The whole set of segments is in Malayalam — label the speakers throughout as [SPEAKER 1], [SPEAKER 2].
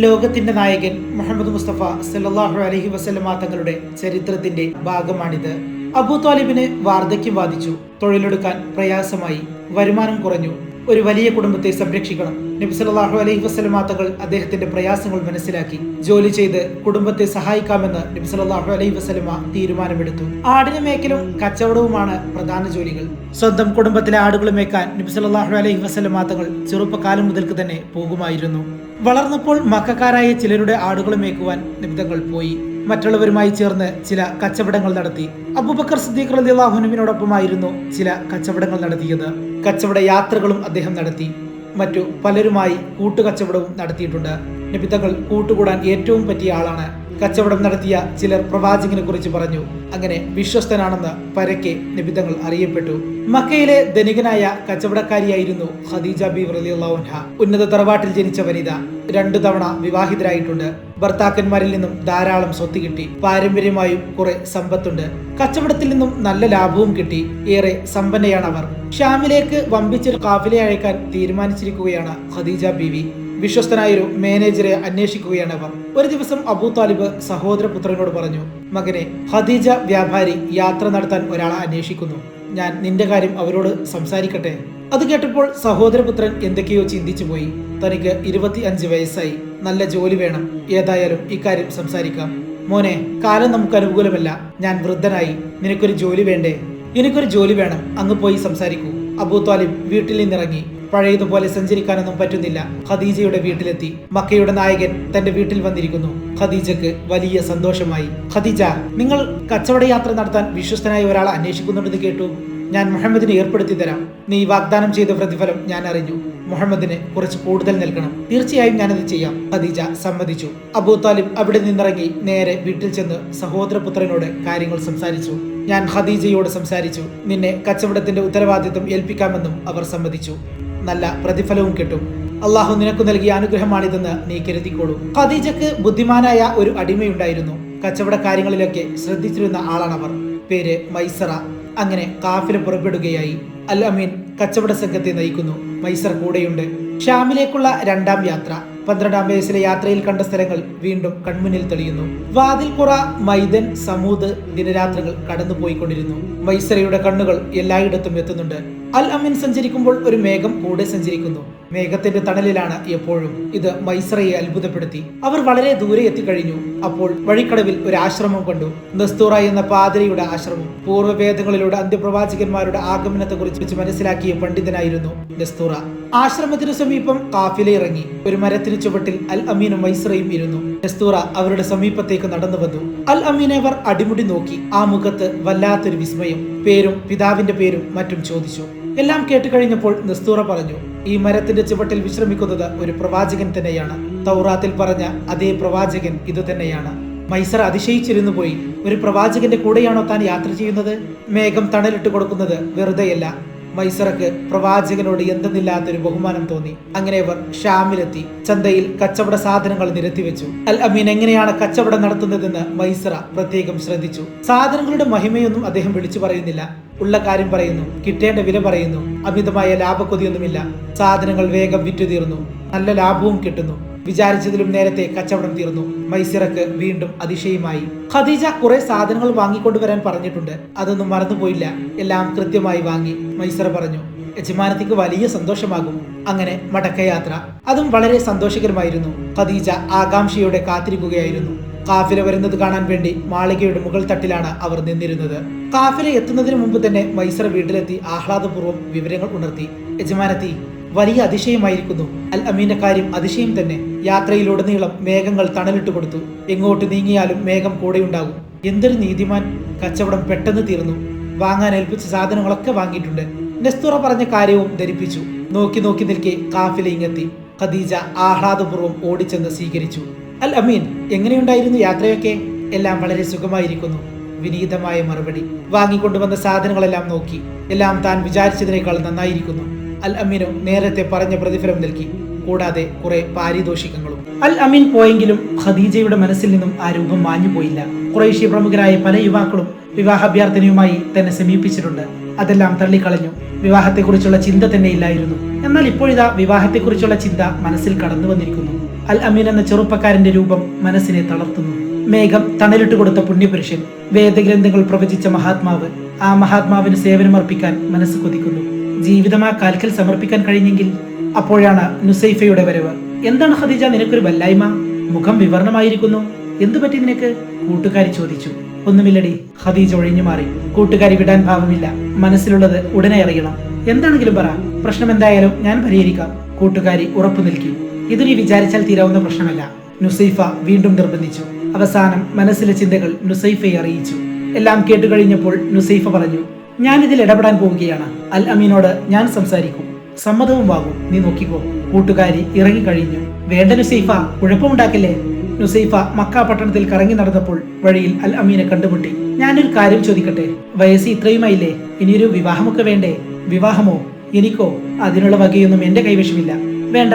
[SPEAKER 1] ലോകത്തിന്റെ നായകൻ മുഹമ്മദ് മുസ്തഫ സല്ലാഹു അലഹി വസല്ലമ തങ്ങളുടെ ചരിത്രത്തിന്റെ ഭാഗമാണിത്. അബൂ താലിബിന് വാർദ്ധക്യം ബാധിച്ചു. തൊഴിലെടുക്കാൻ പ്രയാസമായി വരുമാനം കുറഞ്ഞു. ഒരു വലിയ കുടുംബത്തെ സംരക്ഷിക്കണം. നബി സല്ലാഹു അലൈഹി വസല്ലമ തങ്ങൾ അദ്ദേഹത്തിന്റെ പ്രയാസങ്ങൾ മനസ്സിലാക്കി. ജോലി ചെയ്ത് കുടുംബത്തെ സഹായിക്കാമെന്ന് നബി സല്ലാഹു അലൈഹി വസ്ലമ തീരുമാനമെടുത്തു. ആടിനെ മേക്കലും കച്ചവടവുമാണ് പ്രധാന ജോലികൾ. സ്വന്തം കുടുംബത്തിലെ ആടുകൾ മേക്കാൻ നബി സല്ലാഹു അലൈഹി വസല്ലമ തങ്ങൾ ചെറുപ്പകാലം മുതൽക്ക് തന്നെ പോകുമായിരുന്നു. വളർന്നപ്പോൾ മക്കാരായ ചിലരുടെ ആടുകൾ മേക്കുവാൻ നിമിതങ്ങൾ പോയി. മറ്റുള്ളവരുമായി ചേർന്ന് ചില കച്ചവടങ്ങൾ നടത്തി. അബൂബക്കർ സിദ്ദീഖ് റളിയല്ലാഹുനുവിനോടൊപ്പമായിരുന്നു ചില കച്ചവടങ്ങൾ നടത്തിയത്. കച്ചവട യാത്രകളും അദ്ദേഹം നടത്തി. മറ്റു പലരുമായി കൂട്ടുകച്ചവടവും നടത്തിയിട്ടുണ്ട്. നിബിതങ്ങൾ കൂട്ടുകൂടാൻ ഏറ്റവും പറ്റിയ ആളാണ് കച്ചവടം നടത്തിയ ചിലർ പ്രവാചകനെ കുറിച്ച് പറഞ്ഞു. അങ്ങനെ വിശ്വസ്തനാണെന്ന് പരക്കെ നിബിധങ്ങൾ അറിയപ്പെട്ടു. മക്കയിലെ ധനികനായ കച്ചവടക്കാരിയായിരുന്നു ഖദീജ ബി റലിയുള്ളവൻഹ ഉന്നത തറവാട്ടിൽ ജനിച്ച വനിത രണ്ടു തവണ വിവാഹിതരായിട്ടുണ്ട്. ഭർത്താക്കന്മാരിൽ നിന്നും ധാരാളം സ്വത്ത് കിട്ടി. പാരമ്പര്യമായും കുറെ സമ്പത്തുണ്ട്. കച്ചവടത്തിൽ നിന്നും നല്ല ലാഭവും കിട്ടി. ഏറെ സമ്പന്നയാണ് അവർ ഷ്യാമിലേക്ക് വമ്പിച്ചൊരു കാഫിലെ അയക്കാൻ തീരുമാനിച്ചിരിക്കുകയാണ് ഖദീജ ബീവി. വിശ്വസ്തനായൊരു മാനേജറെ അന്വേഷിക്കുകയാണ് അവർ ഒരു ദിവസം അബൂ താലിബ് സഹോദരപുത്രനോട് പറഞ്ഞു മകനെ ഖദീജ വ്യാപാരി യാത്ര നടത്താൻ ഒരാളെ അന്വേഷിക്കുന്നു. ഞാൻ നിന്റെ കാര്യം അവരോട് സംസാരിക്കട്ടെ. അത് കേട്ടപ്പോൾ സഹോദരപുത്രൻ എന്തൊക്കെയോ ചിന്തിച്ചു പോയി. തനിക്ക് ഇരുപത്തി അഞ്ച് വയസ്സായി. നല്ല ജോലി വേണം. ഏതായാലും ഇക്കാര്യം സംസാരിക്കാം. മോനെ കാലം നമുക്ക് അനുകൂലമല്ല. ഞാൻ വൃദ്ധനായി. നിനക്കൊരു ജോലി വേണ്ടേ? എനിക്കൊരു ജോലി വേണം. അങ്ങ് പോയി സംസാരിക്കൂ. അബൂ താലിബ് വീട്ടിൽ നിന്നിറങ്ങി. പഴയതുപോലെ സഞ്ചരിക്കാനൊന്നും പറ്റുന്നില്ല. ഖദീജയുടെ വീട്ടിലെത്തി. മക്കയുടെ നായകൻ തന്റെ വീട്ടിൽ വന്നിരിക്കുന്നു. ഖദീജക്ക് വലിയ സന്തോഷമായി. ഖദീജ നിങ്ങൾ കച്ചവട യാത്ര നടത്താൻ വിശ്വസ്തനായ ഒരാളെ അന്വേഷിക്കുന്നുണ്ടെന്ന് കേട്ടു. ഞാൻ മുഹമ്മദിനെ ഏർപ്പെടുത്തി തരാം. നീ വാഗ്ദാനം ചെയ്ത പ്രതിഫലം ഞാൻ അറിഞ്ഞു. മുഹമ്മദിന് കുറച്ച് കൂടുതൽ നൽകണം. തീർച്ചയായും ഞാനത് ചെയ്യാം. ഖദീജ സമ്മതിച്ചു. അബൂ താലിബ് അവിടെ നിന്നിറങ്ങി നേരെ വീട്ടിൽ ചെന്ന് സഹോദരപുത്രനോട് കാര്യങ്ങൾ സംസാരിച്ചു. ഞാൻ ഖദീജയോട് സംസാരിച്ചു. നിന്നെ കച്ചവടത്തിന്റെ ഉത്തരവാദിത്വം ഏൽപ്പിക്കാമെന്നും അവർ സമ്മതിച്ചു. നല്ല പ്രതിഫലവും കിട്ടും. അള്ളാഹു നിനക്ക് നൽകിയ അനുഗ്രഹമാണിതെന്ന് നീ കരുതിക്കോളൂ. ഖദീജക്ക് ബുദ്ധിമാനായ ഒരു അടിമയുണ്ടായിരുന്നു. കച്ചവട കാര്യങ്ങളിലൊക്കെ ശ്രദ്ധിച്ചിരുന്ന ആളാണവർ പേര് മൈസറ. അങ്ങനെ കാഫില പുറപ്പെടുകയായി. അൽ അമീൻ കച്ചവട സംഘത്തെ നയിക്കുന്നു. മൈസർ കൂടെയുണ്ട്. ഷാമിലേക്കുള്ള രണ്ടാം യാത്ര. പന്ത്രണ്ടാം വയസ്സിലെ യാത്രയിൽ കണ്ട സ്ഥലങ്ങൾ വീണ്ടും കൺമുന്നിൽ തെളിയുന്നു. വാതിൽപ്പുറ മൈദൻ സമൂത് ദിനരാത്രങ്ങൾ കടന്നുപോയിക്കൊണ്ടിരുന്നു. മൈസറയുടെ കണ്ണുകൾ എല്ലായിടത്തും എത്തുന്നുണ്ട്. അൽ അമീൻ സഞ്ചരിക്കുമ്പോൾ ഒരു മേഘം കൂടെ സഞ്ചരിക്കുന്നു. മേഘത്തിന്റെ തണലിലാണ് എപ്പോഴും. ഇത് മൈസ്രയെ അത്ഭുതപ്പെടുത്തി. അവർ വളരെ ദൂരെ എത്തിക്കഴിഞ്ഞു. അപ്പോൾ വഴിക്കടവിൽ ഒരു ആശ്രമം കണ്ടു. നസ്തൂറ എന്ന പാതിരിയുടെ ആശ്രമം. പൂർവവേദങ്ങളിലൂടെ അന്ത്യപ്രവാചകന്മാരുടെ ആഗമനത്തെ കുറിച്ച് മനസ്സിലാക്കിയ പണ്ഡിതനായിരുന്നു നസ്തൂറ. ആശ്രമത്തിനു സമീപം കാഫില ഇറങ്ങി. ഒരു മരത്തിന് ചുവട്ടിൽ അൽ അമീനും മൈസ്രയും ഇരുന്നു. നസ്തൂറ അവരുടെ സമീപത്തേക്ക് നടന്നു വന്നു. അൽ അമീനെ അവർ അടിമുടി നോക്കി. ആ മുഖത്ത് വല്ലാത്തൊരു വിസ്മയം. പേരും പിതാവിന്റെ പേരും മറ്റും ചോദിച്ചു. എല്ലാം കേട്ടുകഴിഞ്ഞപ്പോൾ നസ്തൂറ പറഞ്ഞു ഈ മരത്തിന്റെ ചുവട്ടിൽ വിശ്രമിക്കുന്നത് ഒരു പ്രവാചകൻ തന്നെയാണ്. തൗറാത്തിൽ പറഞ്ഞ അതേ പ്രവാചകൻ ഇതുതന്നെയാണ് മൈസർ അതിശയിച്ചിരുന്നു പോയി ഒരു പ്രവാചകന്റെ കൂടെയാണോ താൻ യാത്ര ചെയ്യുന്നത്? മേഘം തണലിട്ട് കൊടുക്കുന്നത് വെറുതെയല്ല. മൈസറക്ക് പ്രവാചകനോട് എന്തെന്നില്ലാത്തൊരു ബഹുമാനം തോന്നി. അങ്ങനെ അവർ ഷാമിലെത്തി ചന്തയിൽ കച്ചവട സാധനങ്ങൾ നിരത്തിവെച്ചു. അൽ അമീൻ എങ്ങനെയാണ് കച്ചവടം നടത്തുന്നതെന്ന് മൈസറ പ്രത്യേകം ശ്രദ്ധിച്ചു. സാധനങ്ങളുടെ മഹിമയൊന്നും അദ്ദേഹം വിളിച്ചു പറയുന്നില്ല. ഉള്ള കാര്യം പറയുന്നു കിട്ടേണ്ട വില പറയുന്നു അമിതമായ ലാഭക്കൊതിയൊന്നുമില്ല. സാധനങ്ങൾ വേഗം വിറ്റു തീർന്നു നല്ല ലാഭവും കിട്ടുന്നു. വിചാരിച്ചതിലും നേരത്തെ കച്ചവടം തീർന്നു. മൈസിറക്ക് വീണ്ടും അതിശയമായി. ഖദീജ കുറെ സാധനങ്ങൾ വാങ്ങിക്കൊണ്ടുവരാൻ പറഞ്ഞിട്ടുണ്ട് അതൊന്നും മറന്നുപോയില്ല. എല്ലാം കൃത്യമായി വാങ്ങി മൈസറ പറഞ്ഞു യജമാനത്തിക്ക് വലിയ സന്തോഷമാകും അങ്ങനെ മടക്കയാത്ര. അതും വളരെ സന്തോഷകരമായിരുന്നു. ഖദീജ ആകാംക്ഷയോടെ കാത്തിരിക്കുകയായിരുന്നു. കാഫില വരുന്നത് കാണാൻ വേണ്ടി മാളികയുടെ മുകൾ തട്ടിലാണ് അവർ നിന്നിരുന്നത്. കാഫില എത്തുന്നതിന് മുമ്പ് തന്നെ മൈസറ വീട്ടിലെത്തി ആഹ്ലാദപൂർവം വിവരങ്ങൾ ഉണർത്തി. യജമാനത്തി വലിയ അതിശയമായിരിക്കുന്നു. അൽ അമീന്റെ കാര്യം അതിശയം തന്നെ. യാത്രയിലുടനീളം മേഘങ്ങൾ തണലിട്ട് കൊടുത്തു. എങ്ങോട്ട് നീങ്ങിയാലും മേഘം കൂടെയുണ്ടാകും. എന്തൊരു നീതിമാൻ കച്ചവടം പെട്ടെന്ന് തീർന്നു. വാങ്ങാൻ ഏൽപ്പിച്ച സാധനങ്ങളൊക്കെ വാങ്ങിയിട്ടുണ്ട്. നെസ്തുറ പറഞ്ഞ കാര്യവും ധരിപ്പിച്ചു. നോക്കി നോക്കി നിൽക്കെ കാഫില ഇങ്ങെത്തി. ഖദീജ ആഹ്ലാദപൂർവം ഓടിച്ചെന്ന് സ്വീകരിച്ചു. അൽ അമീൻ എങ്ങനെയുണ്ടായിരുന്നു യാത്രയൊക്കെ? എല്ലാം വളരെ സുഖമായിരിക്കുന്നു. വിനീതമായ മറുപടി. വാങ്ങിക്കൊണ്ടുവന്ന സാധനങ്ങളെല്ലാം നോക്കി. എല്ലാം താൻ വിചാരിച്ചതിനേക്കാൾ നന്നായിരിക്കുന്നു. അൽ അമീനും നേരത്തെ പറഞ്ഞ പ്രതിഫലം നൽകി. കൂടാതെ കുറെ പാരിതോഷികങ്ങളും. അൽ അമീൻ പോയെങ്കിലും ഖദീജയുടെ മനസ്സിൽ നിന്നും ആ രൂപം മാഞ്ഞു പോയില്ല കുറേശ്യ പ്രമുഖരായ പല യുവാക്കളും വിവാഹാഭ്യർത്ഥനയുമായി തന്നെ സമീപിച്ചിട്ടുണ്ട്. അതെല്ലാം തള്ളിക്കളഞ്ഞു. വിവാഹത്തെക്കുറിച്ചുള്ള ചിന്ത തന്നെ ഇല്ലായിരുന്നു. എന്നാൽ ഇപ്പോഴിതാ വിവാഹത്തെക്കുറിച്ചുള്ള ചിന്ത മനസ്സിൽ കടന്നു വന്നിരിക്കുന്നു അൽ അമീൻ എന്ന ചെറുപ്പക്കാരന്റെ രൂപം മനസ്സിനെ തളർത്തുന്നു. മേഘം തണലിട്ട് കൊടുത്ത പുണ്യപുരുഷൻ വേദഗ്രന്ഥങ്ങൾ പ്രവചിച്ച മഹാത്മാവ് ആ മഹാത്മാവിന് സേവനമർപ്പിക്കാൻ മനസ്സ് കൊതിക്കുന്നു. ജീവിതം ആ കാൽക്കൽ സമർപ്പിക്കാൻ കഴിഞ്ഞെങ്കിൽ അപ്പോഴാണ് നുസൈഫയുടെ വരവ്. എന്താണ് ഖദീജ നിനക്കൊരു വല്ലായ്മ? മുഖം വിവരണമായിരിക്കുന്നു എന്തു പറ്റി നിനക്ക്? കൂട്ടുകാരി ചോദിച്ചു. ഒന്നുമില്ലടി ഖദീജ ഒഴിഞ്ഞു മാറി. കൂട്ടുകാരി വിടാൻ ഭാവമില്ല. മനസ്സിലുള്ളത് ഉടനെ അറിയണം. എന്താണെങ്കിലും പറ. പ്രശ്നം എന്തായാലും ഞാൻ പരിഹരിക്കാം. കൂട്ടുകാരി ഉറപ്പു നിൽക്കി ഇത് നീ വിചാരിച്ചാൽ തീരാവുന്ന പ്രശ്നമല്ല. നുസൈഫ വീണ്ടും നിർബന്ധിച്ചു. അവസാനം മനസ്സിലെ ചിന്തകൾ നുസൈഫയെ അറിയിച്ചു. എല്ലാം കേട്ടുകഴിഞ്ഞപ്പോൾ നുസൈഫ പറഞ്ഞു ഞാൻ ഇതിൽ ഇടപെടാൻ പോവുകയാണ്. അൽ അമീനോട് ഞാൻ സംസാരിക്കും. സമ്മതവും വാങ്ങും. നീ നോക്കിക്കോ. കൂട്ടുകാരി ഇറങ്ങിക്കഴിഞ്ഞു. വേണ്ട നുസൈഫ കുഴപ്പമുണ്ടാക്കില്ലേ? നുസൈഫ മക്ക പട്ടണത്തിൽ കറങ്ങി നടന്നപ്പോൾ വഴിയിൽ അൽ അമീനെ കണ്ടുമുട്ടി. ഞാനൊരു കാര്യം ചോദിക്കട്ടെ? വയസ്സ് ഇത്രയുമായില്ലേ? ഇനിയൊരു വിവാഹമൊക്കെ വേണ്ടേ? വിവാഹമോ? എനിക്കോ? അതിനുള്ള വകയൊന്നും എന്റെ കൈവശമില്ല. വേണ്ട.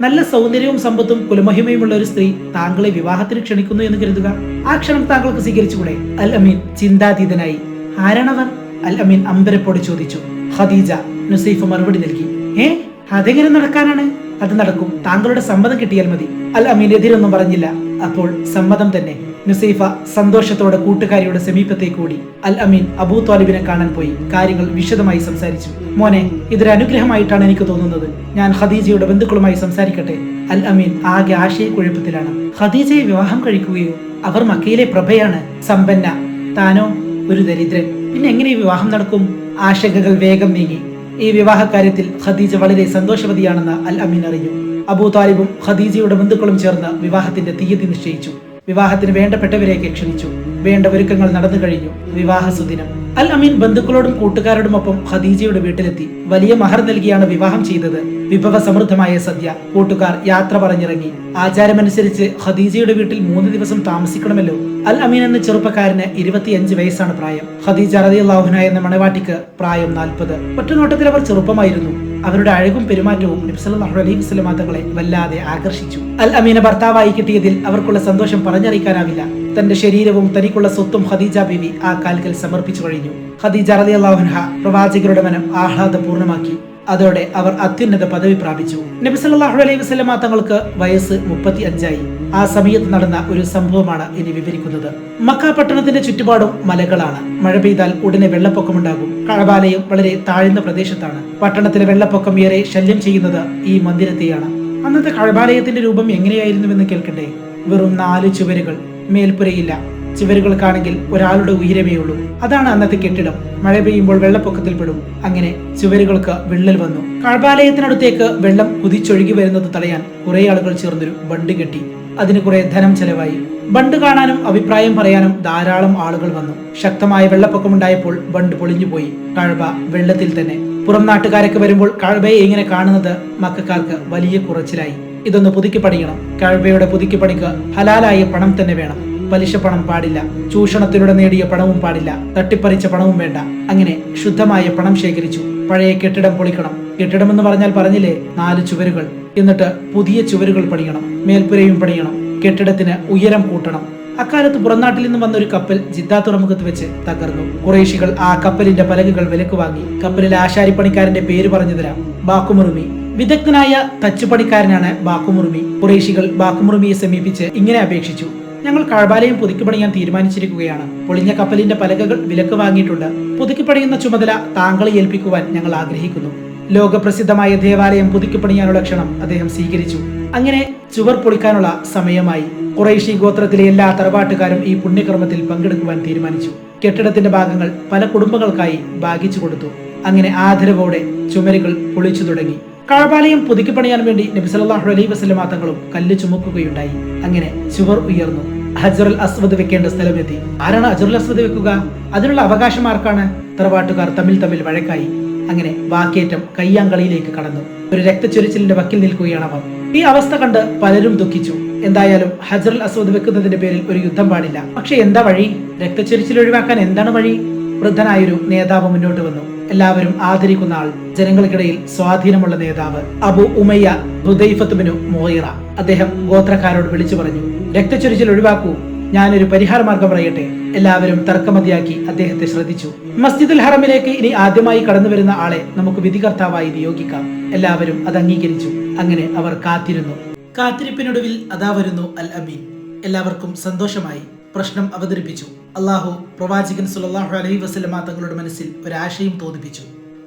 [SPEAKER 1] നല്ല സൗന്ദര്യവും സമ്പത്തും കുലമഹിമയുമുള്ള ഒരു സ്ത്രീ താങ്കളെ വിവാഹത്തിന് ക്ഷണിക്കുന്നു എന്ന് കരുതുക. ആ ക്ഷണം താങ്കൾക്ക് സ്വീകരിച്ചുകൂടെ? അൽ അമീൻ ചിന്താതീതനായി. ആരാണവർ അൽ അമീൻ അമ്പരപ്പോടെ ചോദിച്ചു. ഖദീജ നുസൈഫ് മറുപടി നൽകി. ഏ? അതെങ്ങനെ നടക്കാനാണ്? അത് നടക്കും. താങ്കളുടെ സമ്മതം കിട്ടിയാൽ മതി. അൽ അമീൻ എതിരൊന്നും പറഞ്ഞില്ല. അപ്പോൾ സമ്മതം തന്നെ. നുസൈഫ സന്തോഷത്തോടെ കൂട്ടുകാരിയുടെ സമീപത്തേക്ക് കൂടി. അൽ അമീൻ അബൂ താലിബിനെ കാണാൻ പോയി. കാര്യങ്ങൾ വിശദമായി സംസാരിച്ചു. മോനെ ഇതൊരു അനുഗ്രഹമായിട്ടാണ് എനിക്ക് തോന്നുന്നത്. ഞാൻ ഖദീജയുടെ ബന്ധുക്കളുമായി സംസാരിക്കട്ടെ? അൽ അമീൻ ആകെ ആശയക്കുഴപ്പത്തിലാണ്. ഖദീജയെ വിവാഹം കഴിക്കുകയോ? അവർ മക്കയിലെ പ്രഭയാണ്. സമ്പന്ന. താനോ ഒരു ദരിദ്രൻ. പിന്നെ എങ്ങനെ വിവാഹം നടക്കും? ആശങ്കകൾ വേഗം നീങ്ങി. ഈ വിവാഹ കാര്യത്തിൽ ഖദീജ വളരെ സന്തോഷവതിയാണെന്ന് അൽ അമീൻ അറിഞ്ഞു. അബൂ താലിബും ഖദീജയുടെ ബന്ധുക്കളും ചേർന്ന് വിവാഹത്തിന്റെ തീയതി നിശ്ചയിച്ചു. വിവാഹത്തിന് വേണ്ടപ്പെട്ടവരെയൊക്കെ ക്ഷണിച്ചു. വേണ്ട ഒരുക്കങ്ങൾ നടന്നു കഴിഞ്ഞു. വിവാഹ സുദിനം അൽ അമീൻ ബന്ധുക്കളോടും കൂട്ടുകാരോടുമൊപ്പം ഖദീജയുടെ വീട്ടിലെത്തി. വലിയ മഹർ നൽകിയാണ് വിവാഹം ചെയ്തത്. വിഭവ സമൃദ്ധമായ സദ്യ. കൂട്ടുകാർ യാത്ര പറഞ്ഞിറങ്ങി. ആചാരമനുസരിച്ച് ഖദീജയുടെ വീട്ടിൽ മൂന്ന് ദിവസം താമസിക്കണമല്ലോ. അൽ അമീൻ എന്ന ചെറുപ്പക്കാരന് ഇരുപത്തിയഞ്ച് വയസ്സാണ് പ്രായം. ഖദീജ റളിയല്ലാഹുന എന്ന മണവാട്ടിക്ക് പ്രായം നാൽപ്പത്. ഒറ്റനോട്ടത്തിൽ അവർ ചെറുപ്പമായിരുന്നു. അവരുടെ അഴകും പെരുമാറ്റവും നബ്സല്ലാഹു അലൈഹി വസ്ലമ തങ്ങളെ വല്ലാതെ ആകർഷിച്ചു. അൽ അമീന ഭർത്താവായി കിട്ടിയതിൽ അവർക്കുള്ള സന്തോഷം പറഞ്ഞറിയിക്കാനാവില്ല. തന്റെ ശരീരവും തനിക്കുള്ള സ്വത്തും ഖദീജ ബിവി ആ കാൽക്കൽ സമർപ്പിച്ചു കഴിഞ്ഞു. ഖദീജ റളിയല്ലാഹുൻഹ പ്രവാചകരുടെ മനം ആഹ്ലാദപൂർണമാക്കി അതോടെ അവർ അത്യുന്നത പദവി പ്രാപിച്ചു. നബി സല്ലല്ലാഹു അലൈഹി വസല്ലമ തങ്ങൾക്ക് വയസ്സ് മുപ്പത്തി അഞ്ചായി ആ സമയത്ത് നടന്ന ഒരു സംഭവമാണ് ഇനി വിവരിക്കുന്നത്. മക്ക പട്ടണത്തിന്റെ ചുറ്റുപാടും മലകളാണ്. മഴ പെയ്താൽ ഉടനെ വെള്ളപ്പൊക്കമുണ്ടാകും. കഴബാലയം വളരെ താഴ്ന്ന പ്രദേശത്താണ്. പട്ടണത്തിലെ വെള്ളപ്പൊക്കം ഏറെ ശല്യം ചെയ്യുന്നത് ഈ മന്ദിരത്തെയാണ്. അന്നത്തെ കഴബാലയത്തിന്റെ രൂപം എങ്ങനെയായിരുന്നുവെന്ന് കേൾക്കട്ടെ വെറും നാല് ചുവരുകൾ. മേൽപ്പുരയില്ല. ചുവരുകൾക്കാണെങ്കിൽ ഒരാളുടെ ഉയരമേ ഉള്ളൂ അതാണ് അന്നത്തെ കെട്ടിടം. മഴ പെയ്യുമ്പോൾ വെള്ളപ്പൊക്കത്തിൽ പെടും. അങ്ങനെ ചുവരുകൾക്ക് വിള്ളൽ വന്നു. കാഴ്പാലയത്തിനടുത്തേക്ക് വെള്ളം കുതിച്ചൊഴുകി വരുന്നത് തടയാൻ കുറെ ആളുകൾ ചേർന്നൊരു ബണ്ട് കെട്ടി. അതിന് കുറെ ധനം ചെലവായി. ബണ്ട് കാണാനും അഭിപ്രായം പറയാനും ധാരാളം ആളുകൾ വന്നു. ശക്തമായ വെള്ളപ്പൊക്കമുണ്ടായപ്പോൾ ബണ്ട് പൊളിഞ്ഞുപോയി. കഴബ വെള്ളത്തിൽ തന്നെ. പുറം നാട്ടുകാരൊക്കെ വരുമ്പോൾ കഴബയെ ഇങ്ങനെ കാണുന്നത് മക്കാർക്ക് വലിയ കുറച്ചിലായി. ഇതൊന്ന് പുതുക്കി പണിയണം കഴബയുടെ പുതുക്കി പണിക്ക് ഹലാലായ പണം തന്നെ വേണം. പലിശ പണം പാടില്ല. ചൂഷണത്തിലൂടെ നേടിയ പണവും പാടില്ല. തട്ടിപ്പറിച്ച പണവും വേണ്ട. അങ്ങനെ ശുദ്ധമായ പണം ശേഖരിച്ചു. പഴയ കെട്ടിടം പൊളിക്കണം. കെട്ടിടം എന്ന് പറഞ്ഞാൽ പറഞ്ഞില്ലേ? നാല് ചുവരുകൾ. എന്നിട്ട് പുതിയ ചുവരുകൾ പണിയണം. മേൽപ്പുരയും പണിയണം. കെട്ടിടത്തിന് ഉയരം കൂട്ടണം. അക്കാലത്ത് പുറംനാട്ടിൽ നിന്ന് വന്ന ഒരു കപ്പൽ ജിദ്ദ തുറമുഖത്ത് വെച്ച് തകർന്നു. കുറേശികൾ ആ കപ്പലിന്റെ പലകുകൾ വിലക്ക് വാങ്ങി. കപ്പലിലെ ആശാരിപ്പണിക്കാരന്റെ പേര് പറഞ്ഞു തരാം ബാക്കുമുറുമി. വിദഗ്ധനായ തച്ചുപണിക്കാരനാണ് ബാക്കുമുറുമി. കുറേശികൾ ബാക്കുമുറുമിയെ സമീപിച്ച് ഇങ്ങനെ അപേക്ഷിച്ചു. ഞങ്ങൾ കാഴ്ബാലയം പുതുക്കി പണിയാൻ തീരുമാനിച്ചിരിക്കുകയാണ്. പൊളിഞ്ഞ കപ്പലിന്റെ പലകകൾ വിലക്ക് വാങ്ങിയിട്ടുണ്ട്. പുതുക്കി പണിയുന്ന ചുമതല താങ്കളെ ഏൽപ്പിക്കുവാൻ ഞങ്ങൾ ആഗ്രഹിക്കുന്നു. ലോകപ്രസിദ്ധമായ ദേവാലയം പുതുക്കി പണിയാനുള്ള ക്ഷണം അദ്ദേഹം സ്വീകരിച്ചു. അങ്ങനെ ചുവർ പൊളിക്കാനുള്ള സമയമായി. കുറേശി ഗോത്രത്തിലെ എല്ലാ തറവാട്ടുകാരും ഈ പുണ്യകർമ്മത്തിൽ പങ്കെടുക്കുവാൻ തീരുമാനിച്ചു. കെട്ടിടത്തിന്റെ ഭാഗങ്ങൾ പല കുടുംബങ്ങൾക്കായി ഭാഗിച്ചു കൊടുത്തു. അങ്ങനെ ആദരവോടെ ചുമരുകൾ പൊളിച്ചു തുടങ്ങി. കഴബാലയം പുതുക്കി പണിയാൻ വേണ്ടി നബി സല്ലല്ലാഹു അലൈഹി വസല്ലമ തങ്ങളും കല്ല് ചുമക്കുകയുണ്ടായി. അങ്ങനെ ചുവർ ഉയർന്നു. ഹജറുൽ അസ്വദ് വെക്കേണ്ട സ്ഥലമെത്തി. ആരാണ് ഹജറുൽ അസ്വദ് വെക്കുക? അതിനുള്ള അവകാശം ആർക്കാണ്? തറവാട്ടുകാർ തമ്മിൽ തമ്മിൽ വഴക്കായി. അങ്ങനെ വാക്കേറ്റം കയ്യാങ്കളിയിലേക്ക് കടന്നു. ഒരു രക്തച്ചൊരിച്ചിലിന്റെ വക്കിൽ നിൽക്കുകയാണ് അവർ. ഈ അവസ്ഥ കണ്ട് പലരും ദുഃഖിച്ചു. എന്തായാലും ഹജറുൽ അസ്വദ് വെക്കുന്നതിന്റെ പേരിൽ ഒരു യുദ്ധം പാടില്ല. പക്ഷെ എന്താ വഴി? രക്തച്ചൊരിച്ചിൽ ഒഴിവാക്കാൻ എന്താണ് വഴി? വൃദ്ധനായൊരു നേതാവ് മുന്നോട്ട് വന്നു. എല്ലാവരും ആദരിക്കുന്ന ആൾ. ജനങ്ങൾക്കിടയിൽ സ്വാധീനമുള്ള നേതാവ് അബു ഉമയ്യ ഹുദൈഫത്തുബിനു മോയിറ അദ്ദേഹം ഗോത്രക്കാരോട് വിളിച്ചു പറഞ്ഞു രക്തച്ചൊരിച്ചിൽ ഒഴിവാക്കൂ. ഞാനൊരു പരിഹാര മാർഗം പറയട്ടെ. എല്ലാവരും തർക്കമതിയാക്കി അദ്ദേഹത്തെ ശ്രദ്ധിച്ചു. മസ്ജിദുൽ ഹറമിലേക്ക് ഇനി ആദ്യമായി കടന്നു വരുന്ന ആളെ നമുക്ക് വിധികർത്താവായി നിയോഗിക്കാം. എല്ലാവരും അത് അംഗീകരിച്ചു. അങ്ങനെ അവർ കാത്തിരുന്നു. കാത്തിരിപ്പിനൊടുവിൽ അതാ വരുന്നു അൽ അമീൻ. എല്ലാവർക്കും സന്തോഷമായി. പ്രശ്നം അവതരിപ്പിച്ചു. അള്ളാഹു പ്രവാചകൻ സുലല്ലാഹു അലഹി വസല്ലമ തങ്ങളുടെ മനസ്സിൽ ഒരാശയം തോന്നിപ്പിച്ചു.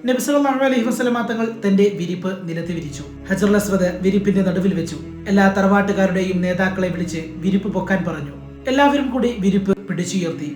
[SPEAKER 1] നബി സല്ലല്ലാഹു അലഹി വസല്ലമ തങ്ങൾ തന്റെ വിരിപ്പ് നിലത്ത് വിരിച്ചു. ഹജറുൽ അസ്വദ് വിരിപ്പിന്റെ നടുവിൽ വെച്ചു. എല്ലാ തറവാട്ടുകാരുടെയും നേതാക്കളെ വിളിച്ച് വിരിപ്പ് പൊക്കാൻ പറഞ്ഞു. എല്ലാവരും കൂടി വിരിപ്പ് പിടിച്ചുയർത്തി.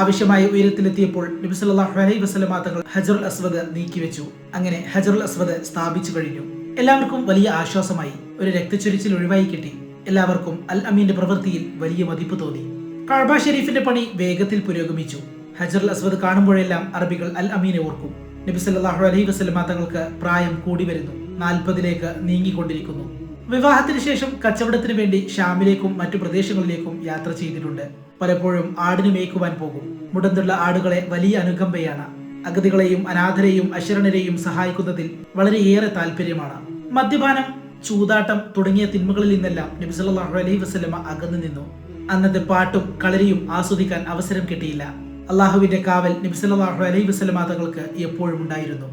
[SPEAKER 1] ആവശ്യമായ ഉയരത്തിലെത്തിയപ്പോൾ നബി സല്ലല്ലാഹു അലൈഹി വസല്ലമ തങ്ങൾ ഹജറുൽ അസ്വദ് നീക്കിവെച്ചു അങ്ങനെ ഹജറുൽ അസ്വദ് സ്ഥാപിച്ചു കഴിഞ്ഞു. എല്ലാവർക്കും വലിയ ആശ്വാസമായി. ഒരു രക്തച്ചൊരിച്ചിൽ ഒഴിവായി കിട്ടി. എല്ലാവർക്കും അൽ അമീന്റെ പ്രവൃത്തിയിൽ വലിയ മതിപ്പ് തോന്നി. കഅബ ഷെരീഫിന്റെ പണി വേഗത്തിൽ പുരോഗമിച്ചു. ഹജറുൽ അസ്വദ് കാണുമ്പോഴെല്ലാം അറബികൾ അൽ അമീനെ ഓർക്കും. നബി സല്ലാഹു അലൈഹി വസ്ലമ തങ്ങൾക്ക് പ്രായം കൂടി വരുന്നു. നാൽപ്പതിലേക്ക് നീങ്ങിക്കൊണ്ടിരിക്കുന്നു. വിവാഹത്തിന് ശേഷം കച്ചവടത്തിന് വേണ്ടി ഷാമിലേക്കും മറ്റു പ്രദേശങ്ങളിലേക്കും യാത്ര ചെയ്തിട്ടുണ്ട്. പലപ്പോഴും ആടിന് മേയ്ക്കുവാൻ പോകും. മുടന്തുള്ള ആടുകളെ വലിയ അനുകമ്പയാണ്. അഗതികളെയും അനാഥരെയും അശരണരെയും സഹായിക്കുന്നതിൽ വളരെയേറെ താല്പര്യമാണ് മദ്യപാനം ചൂതാട്ടം തുടങ്ങിയ തിന്മകളിൽ നിന്നെല്ലാം നബി സല്ലല്ലാഹു അലൈഹി വസ്ലമ അകന്നു നിന്നു അന്നത്തെ പാട്ടും കളരിയും ആസ്വദിക്കാൻ അവസരം കിട്ടിയില്ല. അള്ളാഹുവിന്റെ കാവൽ നബി സല്ലല്ലാഹു അലൈഹി വസല്ലമ തങ്ങൾക്ക് എപ്പോഴും ഉണ്ടായിരുന്നു.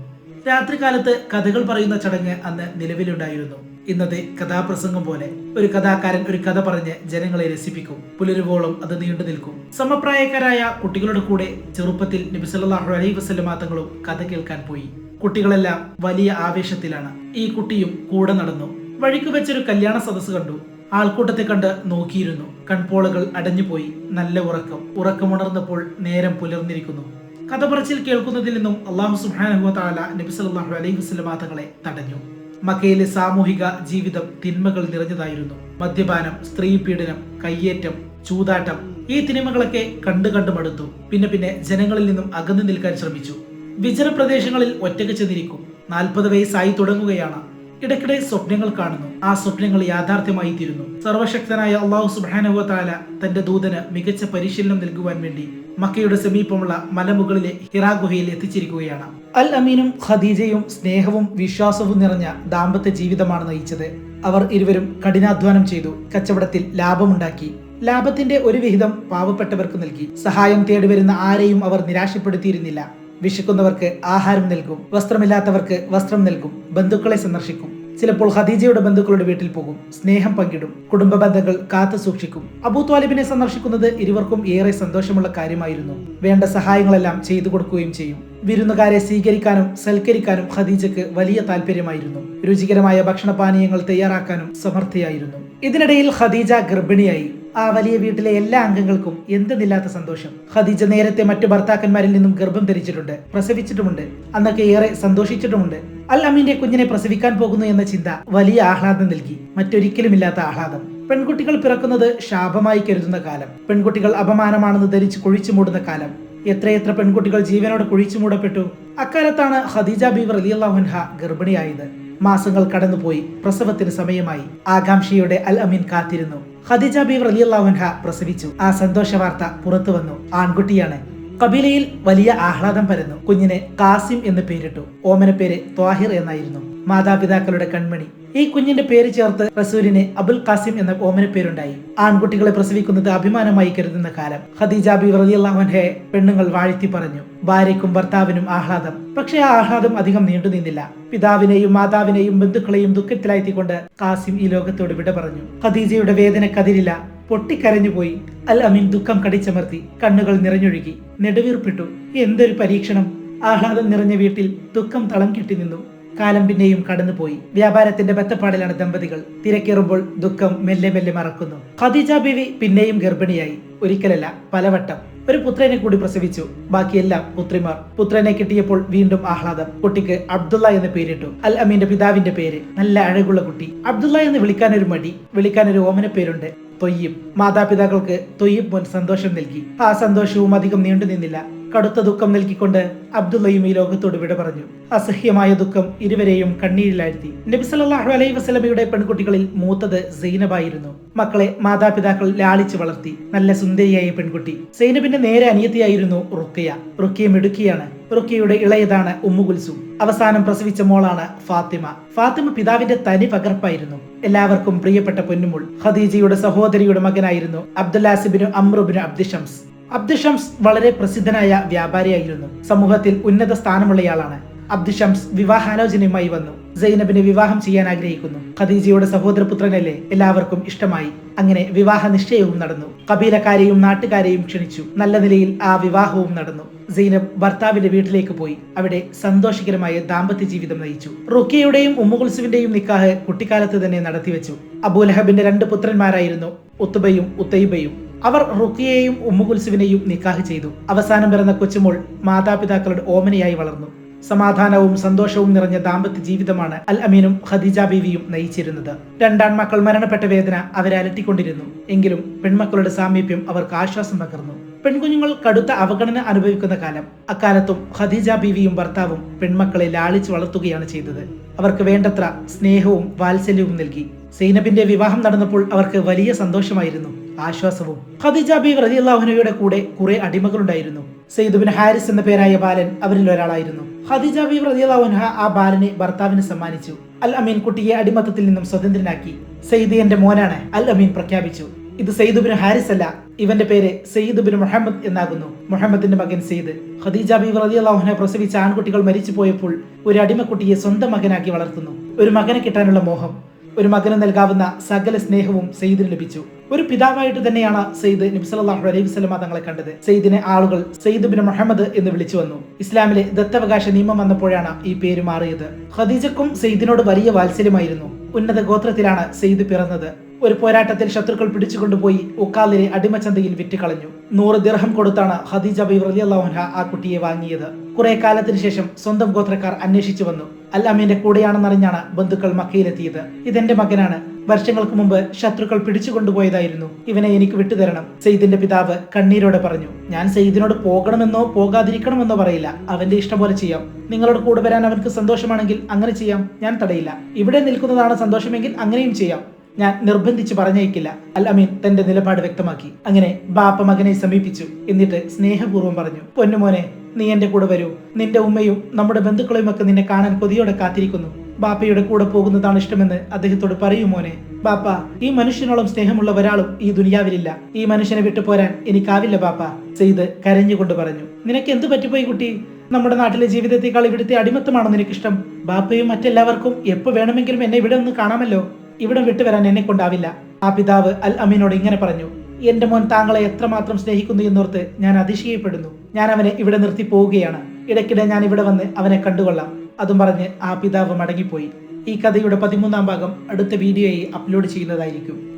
[SPEAKER 1] രാത്രികാലത്ത് കഥകൾ പറയുന്ന ചടങ്ങ് അന്ന് നിലവിലുണ്ടായിരുന്നു. ഇന്നത്തെ കഥാപ്രസംഗം പോലെ ഒരു കഥാകാരൻ ഒരു കഥ പറഞ്ഞ് ജനങ്ങളെ രസിപ്പിക്കും. പുലരുവോളം അത് നീണ്ടു നിൽക്കും. സമപ്രായക്കാരായ കുട്ടികളുടെ കൂടെ ചെറുപ്പത്തിൽ അലൈഹി വസല്ലമ തങ്ങളും കഥ കേൾക്കാൻ പോയി. കുട്ടികളെല്ലാം വലിയ ആവേശത്തിലാണ്. ഈ കുട്ടിയും കൂടെ നടന്നു. വഴിക്ക് വെച്ചൊരു കല്യാണ സദസ്സ് കണ്ടു. ആൾക്കൂട്ടത്തെ കണ്ട് നോക്കിയിരുന്നു. കൺപോളകൾ അടഞ്ഞുപോയി. നല്ല ഉറക്കം. ഉറക്കമുണർന്നപ്പോൾ നേരം പുലർന്നിരിക്കുന്നു. കഥ പറച്ചിൽ കേൾക്കുന്നതിൽ നിന്നും അള്ളാഹു സുബ്ഹാനഹു താല നബി അലൈഹി വസല്ലമ തങ്ങളെ തടഞ്ഞു. മക്കയിലെ സാമൂഹിക ജീവിതം തിന്മകൾ നിറഞ്ഞതായിരുന്നു. മദ്യപാനം സ്ത്രീ പീഡനം കയ്യേറ്റം ചൂതാട്ടം ഈ തിന്മകളൊക്കെ കണ്ടു കണ്ടു മടുത്തു. പിന്നെ പിന്നെ ജനങ്ങളിൽ നിന്നും അകന്നു നിൽക്കാൻ ശ്രമിച്ചു. വിജന പ്രദേശങ്ങളിൽ ഒറ്റയ്ക്ക് ചെന്നിരിക്കും. നാൽപ്പത് വയസ്സായി തുടങ്ങുകയാണ്. ഇടയ്ക്കിടെ സ്വപ്നങ്ങൾ കാണുന്നു. ആ സ്വപ്നങ്ങൾ യാഥാർത്ഥ്യമായി തീരുന്നു സർവശക്തനായ അള്ളാഹു സുബാനുവ താല തന്റെ ദൂതന് മികച്ച പരിശീലനം നൽകുവാൻ വേണ്ടി മക്കയുടെ സമീപമുള്ള മലമുകളിലെ ഹിറാ ഗുഹയിൽ എത്തിച്ചിരിക്കുകയാണ്. അൽ അമീനും ഖദീജയും സ്നേഹവും വിശ്വാസവും നിറഞ്ഞ ദാമ്പത്യ ജീവിതമാണ് നയിച്ചത്. അവർ ഇരുവരും കഠിനാധ്വാനം ചെയ്തു കച്ചവടത്തിൽ ലാഭമുണ്ടാക്കി. ലാഭത്തിന്റെ ഒരു വിഹിതം പാവപ്പെട്ടവർക്ക് നൽകി. സഹായം തേടിവരുന്ന ആരെയും അവർ നിരാശപ്പെടുത്തിയിരുന്നില്ല. വിശക്കുന്നവർക്ക് ആഹാരം നൽകും വസ്ത്രമില്ലാത്തവർക്ക് വസ്ത്രം നൽകും ബന്ധുക്കളെ സന്ദർശിക്കും. ചിലപ്പോൾ ഖദീജയുടെ ബന്ധുക്കളുടെ വീട്ടിൽ പോകും സ്നേഹം പങ്കിടും കുടുംബ ബന്ധങ്ങൾ കാത്തു സൂക്ഷിക്കും. അബൂ ത്വാലിബിനെ സന്ദർശിക്കുന്നത് ഇരുവർക്കും ഏറെ സന്തോഷമുള്ള കാര്യമായിരുന്നു. വേണ്ട സഹായങ്ങളെല്ലാം ചെയ്തു കൊടുക്കുകയും ചെയ്യും. വിരുന്നുകാരെ സ്വീകരിക്കാനും സൽക്കരിക്കാനും ഖദീജക്ക് വലിയ താല്പര്യമായിരുന്നു. രുചികരമായ ഭക്ഷണപാനീയങ്ങൾ തയ്യാറാക്കാനും സമർത്ഥയായിരുന്നു. ഇതിനിടയിൽ ഖദീജ ഗർഭിണിയായി. ആ വലിയ വീട്ടിലെ എല്ലാ അംഗങ്ങൾക്കും എന്തെന്നില്ലാത്ത സന്തോഷം. ഖദീജ നേരത്തെ മറ്റു ഭർത്താക്കന്മാരിൽ നിന്നും ഗർഭം ധരിച്ചിട്ടുണ്ട്. പ്രസവിച്ചിട്ടുമുണ്ട്. അന്നൊക്കെ ഏറെ സന്തോഷിച്ചിട്ടുമുണ്ട്. അൽ അമീന്റെ കുഞ്ഞിനെ പ്രസവിക്കാൻ പോകുന്നു എന്ന ചിന്ത വലിയ ആഹ്ലാദം നൽകി. മറ്റൊരിക്കലുമില്ലാത്ത ആഹ്ലാദം. പെൺകുട്ടികൾ പിറക്കുന്നത് ശാപമായി കരുതുന്ന കാലം. പെൺകുട്ടികൾ അപമാനമാണെന്ന് ധരിച്ച് കുഴിച്ചു മൂടുന്ന കാലം. എത്രയെത്ര പെൺകുട്ടികൾ ജീവനോട് കുഴിച്ചു മൂടപ്പെട്ടു. അക്കാലത്താണ് ഖദീജ ബീവർ അലിയല്ലാഹുൻഹ ഗർഭിണിയായത്. മാസങ്ങൾ കടന്നുപോയി. പ്രസവത്തിന് സമയമായി. ആകാംക്ഷയോടെ അൽ അമീൻ കാത്തിരുന്നു. ഖദീജ ബീവ് അലിയല്ലാഹുൻഹ പ്രസവിച്ചു. ആ സന്തോഷ വാർത്ത പുറത്തു വന്നു. ആൺകുട്ടിയാണ്. കബീലയിൽ വലിയ ആഹ്ലാദം പരന്നു. കുഞ്ഞിനെ കാസിം എന്ന് പേരിട്ടു. ഓമന പേര് ത്വാഹിർ എന്നായിരുന്നു. മാതാപിതാക്കളുടെ കൺമണി. ഈ കുഞ്ഞിന്റെ പേര് ചേർത്ത് റസൂലിന് അബുൽ ഖാസിം എന്ന ഓമന പേരുണ്ടായി. ആൺകുട്ടികളെ പ്രസവിക്കുന്നത് അഭിമാനമായി കരുതുന്ന കാലം. ഖദീജ ബി പെണ്ണുങ്ങൾ വാഴ്ത്തി പറഞ്ഞു. ഭാര്യയ്ക്കും ഭർത്താവിനും ആഹ്ലാദം. പക്ഷേ ആ ആഹ്ലാദം അധികം നീണ്ടു നിന്നില്ല. പിതാവിനെയും മാതാവിനെയും ബന്ധുക്കളെയും ദുഃഖത്തിലായിത്തിക്കൊണ്ട് ഖാസിം ഈ ലോകത്തോട് വിട പറഞ്ഞു. ഖദീജയുടെ വേദന കതിരില്ല. പൊട്ടിക്കരഞ്ഞുപോയി അൽ അമീൻ ദുഃഖം കടിച്ചമർത്തി. കണ്ണുകൾ നിറഞ്ഞൊഴുകി. നെടുവീർപ്പിട്ടു. എന്തൊരു പരീക്ഷണം. ആഹ്ലാദം നിറഞ്ഞ വീട്ടിൽ ദുഃഖം തളം കെട്ടി നിന്നു. കാലം പിന്നെയും കടന്നുപോയി. വ്യാപാരത്തിന്റെ ബത്തപ്പാടിലാണ് ദമ്പതികൾ. തിരക്കേറുമ്പോൾ ദുഃഖം മെല്ലെ മെല്ലെ മറക്കുന്നു. ഖദീജ ബിവി പിന്നെയും ഗർഭിണിയായി. ഒരിക്കലല്ല പലവട്ടം. ഒരു പുത്രനെ കൂടി പ്രസവിച്ചു. ബാക്കിയെല്ലാം പുത്രിമാർ. പുത്രനെ കിട്ടിയപ്പോൾ വീണ്ടും ആഹ്ലാദം. കുട്ടിക്ക് അബ്ദുള്ള എന്ന് പേരിട്ടു. അൽ അമീന്റെ പിതാവിന്റെ പേര്. നല്ല അഴകുള്ള കുട്ടി. അബ്ദുള്ള എന്ന് വിളിക്കാൻ ഒരു മടി. വിളിക്കാൻ ഒരു ഓമന പേരുണ്ട് തൊയ്യും. മാതാപിതാക്കൾക്ക് തൊയ്യും പോൻ സന്തോഷം നൽകി. ആ സന്തോഷവും അധികം നീണ്ടു നിന്നില്ല. കടുത്ത ദുഃഖം നൽകിക്കൊണ്ട് അബ്ദുള്ളയും ഈ ലോകത്തോട് വിട പറഞ്ഞു. അസഹ്യമായ ദുഃഖം ഇരുവരെയും കണ്ണീരിലാഴ്ത്തി. നബി സല്ലാഹു അലൈഹി വസ്ലമയുടെ പെൺകുട്ടികളിൽ മൂത്തത് സൈനബായിരുന്നു. മക്കളെ മാതാപിതാക്കൾ ലാളിച്ചു വളർത്തി. നല്ല സുന്ദരിയായ പെൺകുട്ടി. സൈനബിന്റെ നേരെ അനിയത്തിയായിരുന്നു റുക്കിയ റുക്കിയ മിടുക്കിയാണ്. റുക്കിയുടെ ഇളയതാണ് ഉമ്മു കുൽസും. അവസാനം പ്രസവിച്ച മോളാണ് ഫാത്തിമ. ഫാത്തിമ പിതാവിന്റെ തനി പകർപ്പായിരുന്നു. എല്ലാവർക്കും പ്രിയപ്പെട്ട പൊന്നുമുൾ. ഖദീജയുടെ സഹോദരിയുടെ മകനായിരുന്നു അബ്ദുല്ലാസിബിനു അമ്രുബിനു അബ്ദിഷംസ് അബ്ദുഷംസ് വളരെ പ്രസിദ്ധനായ വ്യാപാരിയായിരുന്നു. സമൂഹത്തിൽ ഉന്നത സ്ഥാനമുള്ളയാളാണ്. അബ്ദുഷംസ് വിവാഹാലോചനയുമായി വന്നു. സൈനബിനെ വിവാഹം ചെയ്യാൻ ആഗ്രഹിക്കുന്നു. ഖദീജയുടെ സഹോദരപുത്രനല്ലേ എല്ലാവർക്കും ഇഷ്ടമായി. അങ്ങനെ വിവാഹ നിശ്ചയവും നടന്നു. കബീലക്കാരെയും നാട്ടുകാരെയും ക്ഷണിച്ചു. നല്ല നിലയിൽ ആ വിവാഹവും നടന്നു. സൈനബ് ഭർത്താവിന്റെ വീട്ടിലേക്ക് പോയി. അവിടെ സന്തോഷകരമായ ദാമ്പത്യ ജീവിതം നയിച്ചു. റുക്കിയയുടെയും ഉമ്മുകുൽസുവിന്റെയും നിക്കാഹ് കുട്ടിക്കാലത്ത് തന്നെ നടത്തിവെച്ചു. അബൂലഹബിന്റെ രണ്ട് പുത്രന്മാരായിരുന്നു ഉത്തുബയും ഉത്തൈബയും. അവർ റുക്കിയെയും ഉമ്മുകുൽസുവിനെയും നിക്കാഹ് ചെയ്തു. അവസാനം പിറന്ന കൊച്ചുമോൾ മാതാപിതാക്കളുടെ ഓമനയായി വളർന്നു. സമാധാനവും സന്തോഷവും നിറഞ്ഞ ദാമ്പത്യ ജീവിതമാണ് അൽ അമീനും ഖദീജ ബീവിയും നയിച്ചിരുന്നത്. രണ്ടാൺമക്കൾ മരണപ്പെട്ട വേദന അവരെ അലട്ടിക്കൊണ്ടിരുന്നു. എങ്കിലും പെൺമക്കളുടെ സാമീപ്യം അവർക്ക് ആശ്വാസം പകർന്നു. പെൺകുഞ്ഞുങ്ങൾ കടുത്ത അവഗണന അനുഭവിക്കുന്ന കാലം. അക്കാലത്തും ഖദീജ ബീവിയും ഭർത്താവും പെൺമക്കളെ ലാളിച്ചു വളർത്തുകയാണ് ചെയ്തത്. അവർക്ക് വേണ്ടത്ര സ്നേഹവും വാത്സല്യവും നൽകി. സൈനബിന്റെ വിവാഹം നടന്നപ്പോൾ അവർക്ക് വലിയ സന്തോഷമായിരുന്നു. ആശ്വാസവും. ഖദീജ ബി റളിയല്ലാഹുനയുടെ കൂടെ കുറെ അടിമകളുണ്ടായിരുന്നു. സെയ്ദുബിൻ ഹാരിസ് എന്ന പേരായ ബാലൻ അവരിൽ ഒരാളായിരുന്നു. ഖദീജ ബി റളിയല്ലാഹുൻഹ ആ ബാലനെ ഭർത്താവിന് സമ്മാനിച്ചു. അൽ അമീൻ കുട്ടിയെ അടിമത്തത്തിൽ നിന്നും സ്വതന്ത്രനാക്കി. സെയ്ദ് എന്റെ മോനാണ് അൽ അമീൻ പ്രഖ്യാപിച്ചു. ഇത് സെയ്ദുബിൻ ഹാരിസ് അല്ല ഇവന്റെ പേര് സെയ്ദുബിൻ മുഹമ്മദ് എന്നാകുന്നു. മുഹമ്മദിന്റെ മകൻ സെയ്ദ് ഖദീജ ബി റളിയല്ലാഹുനെ പ്രസവിച്ച ആൺകുട്ടികൾ മരിച്ചു പോയപ്പോൾ ഒരു അടിമക്കുട്ടിയെ സ്വന്തം മകനാക്കി വളർത്തുന്നു. ഒരു മകനെ കിട്ടാനുള്ള മോഹം ഒരു മകന് നൽകാവുന്ന സകല സ്നേഹവും സെയ്ദിന് ലഭിച്ചു. ഒരു പിതാവായിട്ട് തന്നെയാണ് സെയ്ദ് നബ്സലാഹു അലൈഹി വസല്ലമ തങ്ങളെ കണ്ടത്. സെയ്ദിനെ ആളുകൾ സെയ്ദ് ബിൻ മുഹമ്മദ് എന്ന് വിളിച്ചു വന്നു. ഇസ്ലാമിലെ ദത്തവകാശ നിയമം വന്നപ്പോഴാണ് ഈ പേര് മാറിയത്. ഖദീജക്കും സെയ്ദിനോട് വലിയ വാത്സല്യമായിരുന്നു. ഉന്നത ഗോത്രത്തിലാണ് സെയ്ദ് പിറന്നത്. ഒരു പോരാട്ടത്തിൽ ശത്രുക്കൾ പിടിച്ചുകൊണ്ടുപോയി ഉക്കാലിലെ അടിമച്ചന്തയിൽ വിറ്റുകളഞ്ഞു. നൂറ് ദിർഹം കൊടുത്താണ് ഖദീജ റലി റളിയല്ലാഹുൻഹ ആ കുട്ടിയെ വാങ്ങിയത്. കുറെ കാലത്തിന് ശേഷം സ്വന്തം ഗോത്രക്കാർ അന്വേഷിച്ചു വന്നു. അൽ അമീന്റെ കൂടെയാണെന്നറിഞ്ഞാണ് ബന്ധുക്കൾ മക്കയിലെത്തിയത്. ഇതെന്റെ മകനാണ്. വർഷങ്ങൾക്ക് മുമ്പ് ശത്രുക്കൾ പിടിച്ചുകൊണ്ടുപോയതായിരുന്നു ഇവനെ എനിക്ക് വിട്ടുതരണം. സെയ്ദിന്റെ പിതാവ് കണ്ണീരോടെ പറഞ്ഞു ഞാൻ സെയ്ദിനോട് പോകണമെന്നോ പോകാതിരിക്കണമെന്നോ പറയില്ല. അവന്റെ ഇഷ്ടം പോലെ ചെയ്യാം. നിങ്ങളോട് കൂടെ വരാൻ അവർക്ക് സന്തോഷമാണെങ്കിൽ അങ്ങനെ ചെയ്യാം. ഞാൻ തടയില്ല. ഇവിടെ നിൽക്കുന്നതാണ് സന്തോഷമെങ്കിൽ അങ്ങനെയും ചെയ്യാം. ഞാൻ നിർബന്ധിച്ച് പറഞ്ഞയക്കില്ല. അൽ തന്റെ നിലപാട് വ്യക്തമാക്കി. അങ്ങനെ ബാപ്പ മകനെ സമീപിച്ചു. എന്നിട്ട് സ്നേഹപൂർവം പറഞ്ഞു പൊന്നുമോനെ നീ എന്റെ കൂടെ വരൂ. നിന്റെ ഉമ്മയും നമ്മുടെ ബന്ധുക്കളെയും ഒക്കെ നിന്നെ കാണാൻ കൊതിയോടെ കാത്തിരിക്കുന്നു. ബാപ്പയുടെ കൂടെ പോകുന്നതാണ് ഇഷ്ടമെന്ന് അദ്ദേഹത്തോട് പറയൂ മോനെ. ബാപ്പ ഈ മനുഷ്യനോളം സ്നേഹമുള്ള ഒരാളും ഈ ദുനിയാവിലില്ല. ഈ മനുഷ്യനെ വിട്ടു പോരാൻ എനിക്കാവില്ല ബാപ്പ സെയ്ദ് കരഞ്ഞുകൊണ്ട് പറഞ്ഞു. നിനക്ക് എന്ത് പറ്റിപ്പോയി കുട്ടി? നമ്മുടെ നാട്ടിലെ ജീവിതത്തെക്കാൾ ഇവിടുത്തെ അടിമത്തമാണോ നിനക്കിഷ്ടം? ബാപ്പയും മറ്റെല്ലാവർക്കും എപ്പോ വേണമെങ്കിലും എന്നെ ഇവിടെ ഒന്ന് കാണാമല്ലോ. ഇവിടെ വിട്ടുവരാൻ എന്നെ കൊണ്ടാവില്ല. ആ പിതാവ് അൽ അമീനോട് ഇങ്ങനെ പറഞ്ഞു. എന്റെ മോൻ താങ്കളെ എത്രമാത്രം സ്നേഹിക്കുന്നു എന്നോർത്ത് ഞാൻ അതിശയപ്പെടുന്നു. ഞാൻ അവനെ ഇവിടെ നിർത്തി പോവുകയാണ്. ഇടയ്ക്കിടെ ഞാൻ ഇവിടെ വന്ന് അവനെ കണ്ടുകൊള്ളാം. അതും പറഞ്ഞ് ആ പിതാവ് മടങ്ങിപ്പോയി. ഈ കഥയുടെ പതിമൂന്നാം ഭാഗം അടുത്ത വീഡിയോയിൽ അപ്ലോഡ് ചെയ്യുന്നതായിരിക്കും.